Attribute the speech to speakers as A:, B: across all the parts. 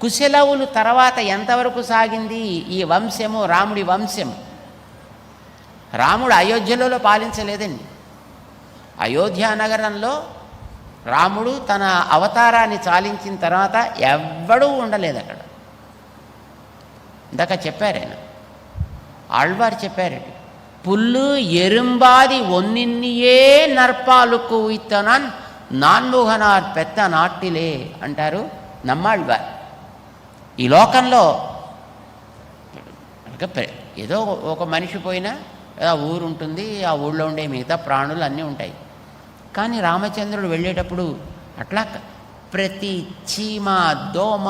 A: కుశలవులు తర్వాత ఎంతవరకు సాగింది? ఈ వంశము రాముడి వంశం రాముడు అయోధ్యలో పాలించలేదండి. అయోధ్య నగరంలో రాముడు తన అవతారాన్ని చాలించిన తర్వాత ఎవ్వడూ ఉండలేదు అక్కడ ఇందాక చెప్పారాయన ఆళ్వారు చెప్పారండి పుల్లు ఎరుంబాది ఒన్నిన్నియే నర్పాలుకు ఇత్తనాన్ నాన్ముహనార్ పెద్ద నాట్టిలే అంటారు నమ్మాళ్వారు. ఈ లోకంలో ఏదో ఒక మనిషి పోయినా ఆ ఊరు ఉంటుంది ఆ ఊళ్ళో ఉండే మిగతా ప్రాణులు అన్నీ ఉంటాయి. కానీ రామచంద్రుడు వెళ్ళేటప్పుడు అట్లా ప్రతి చీమ దోమ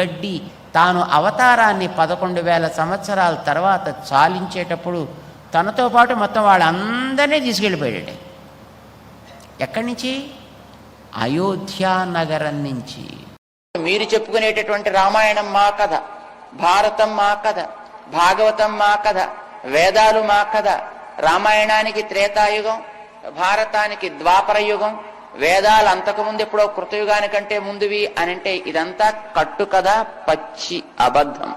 A: గడ్డి తాను అవతారాన్ని పదకొండు వేల సంవత్సరాల తర్వాత చాలించేటప్పుడు తనతో పాటు మొత్తం వాళ్ళందరినీ తీసుకెళ్ళిపోయాడు ఎక్కడి నుంచి? అయోధ్య నగరం నుంచి. మీరు చెప్పుకునేటటువంటి రామాయణం మా కథ భారతం మా కథ భాగవతం మా కథ వేదాలు మా కథ రామాయణానికి త్రేతాయుగం భారతానికి ద్వాపరయుగం వేదాలు అంతకుముందు ఎప్పుడో కృతయుగానికంటే ముందువి అని అంటే ఇదంతా కట్టు కథ పచ్చి అబద్ధం.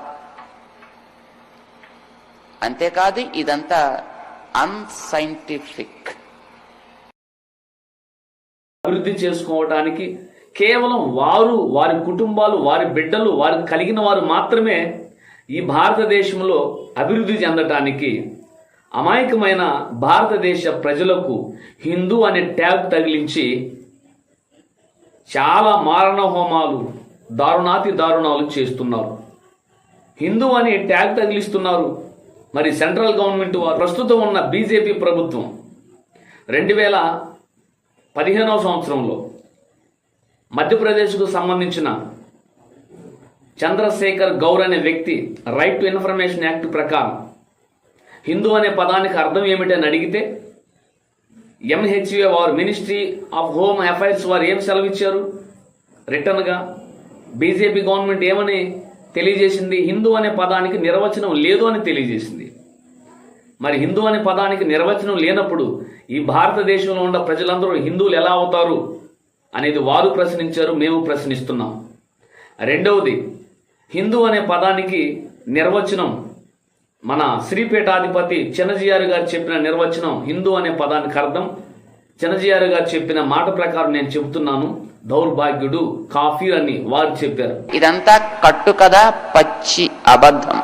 A: అంతేకాదు ఇదంతా అన్సైంటిఫిక్
B: అభివృద్ధి చేసుకోవటానికి కేవలం వారు వారి కుటుంబాలు వారి బిడ్డలు వారికి కలిగిన వారు మాత్రమే ఈ భారతదేశంలో అభివృద్ధి చెందటానికి అమాయకమైన భారతదేశ ప్రజలకు హిందూ అనే ట్యాగ్ తగిలించి చాలా మారణ హోమాలు దారుణాతి దారుణాలు చేస్తున్నారు. హిందూ అనే ట్యాగ్ తగిలిస్తున్నారు. మరి సెంట్రల్ గవర్నమెంట్ వారు. ప్రస్తుతం ఉన్న బీజేపీ ప్రభుత్వం రెండు వేల పదిహేనవ సంవత్సరంలో మధ్యప్రదేశ్కు సంబంధించిన చంద్రశేఖర్ గౌర్ అనే వ్యక్తి రైట్ టు ఇన్ఫర్మేషన్ యాక్ట్ ప్రకారం హిందూ అనే పదానికి అర్థం ఏమిటని అడిగితే ఎంహెచ్ఏ వారు మినిస్ట్రీ ఆఫ్ హోమ్ అఫైర్స్ వారు ఏం సెలవిచ్చారు? రిటర్న్గా బీజేపీ గవర్నమెంట్ ఏమని తెలియజేసింది? హిందూ అనే పదానికి నిర్వచనం లేదు అని తెలియజేసింది. మరి హిందూ అనే పదానికి నిర్వచనం లేనప్పుడు ఈ భారతదేశంలో ఉన్న ప్రజలందరూ హిందువులు ఎలా అవుతారు? అనేది వారు ప్రశ్నించారు మేము ప్రశ్నిస్తున్నాం. రెండవది హిందూ అనే పదానికి నిర్వచనం మన శ్రీపేటాధిపతి చిన్నజీఆర్ గారు చెప్పిన నిర్వచనం హిందూ అనే పదానికి అర్థం. చిన్నజీఆర్ గారు చెప్పిన మాట ప్రకారం నేను చెబుతున్నాను దౌర్భాగ్యుడు కాఫీర్ అని వారు చెప్పారు.
A: ఇదంతా కట్టు కదా పచ్చి అబద్ధం.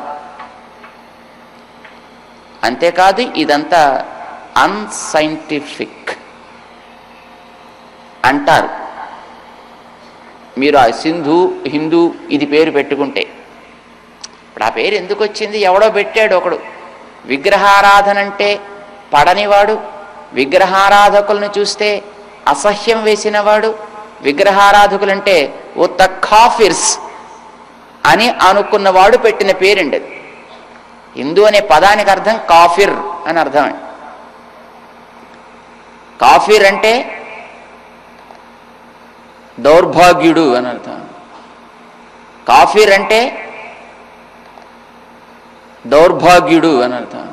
A: అంతేకాదు ఇదంతా అన్సైంటిఫిక్ అంటారు. మీరు ఆ సింధు హిందూ ఇది పేరు పెట్టుకుంటే. ఇప్పుడు ఆ పేరు ఎందుకు వచ్చింది? ఎవడో పెట్టాడు ఒకడు. విగ్రహారాధన అంటే పడనివాడు. విగ్రహారాధకులను చూస్తే అసహ్యం వేసినవాడు. విగ్రహారాధకులంటే ఉత్త కాఫిర్స్ అని అనుకున్నవాడు పెట్టిన పేరండి అది హిందూ అనే పదానికి అర్థం కాఫిర్ అని అర్థం కాఫిర్ అంటే దౌర్భాగ్యుడు అని అర్థం. కాఫీర్ అంటే దౌర్భాగ్యుడు అని అర్థం.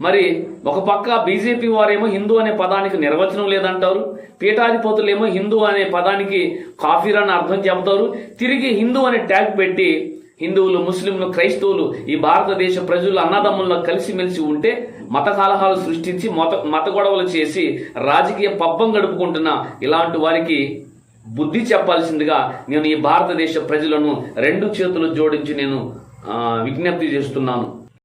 B: మరి ఒక పక్క బీజేపీ వారేమో హిందూ అనే పదానికి నిర్వచనం లేదంటారు పీఠాధిపతులేమో హిందూ అనే పదానికి కాఫీర్ అని అర్థం చెబుతారు తిరిగి హిందూ అనే ట్యాగ్ పెట్టి హిందువులు ముస్లింలు క్రైస్తవులు ఈ భారతదేశ ప్రజలు అన్నదమ్ముల్లో కలిసిమెలిసి ఉంటే మత కలహాలు సృష్టించి మత మత గొడవలు చేసి రాజకీయ పబ్బం గడుపుకుంటున్న ఇలాంటి వారికి బుద్ధి చెప్పాల్సిందిగా నేను ఈ భారతదేశ ప్రజలను రెండు చేతులు జోడించి నేను విజ్ఞప్తి చేస్తున్నాను.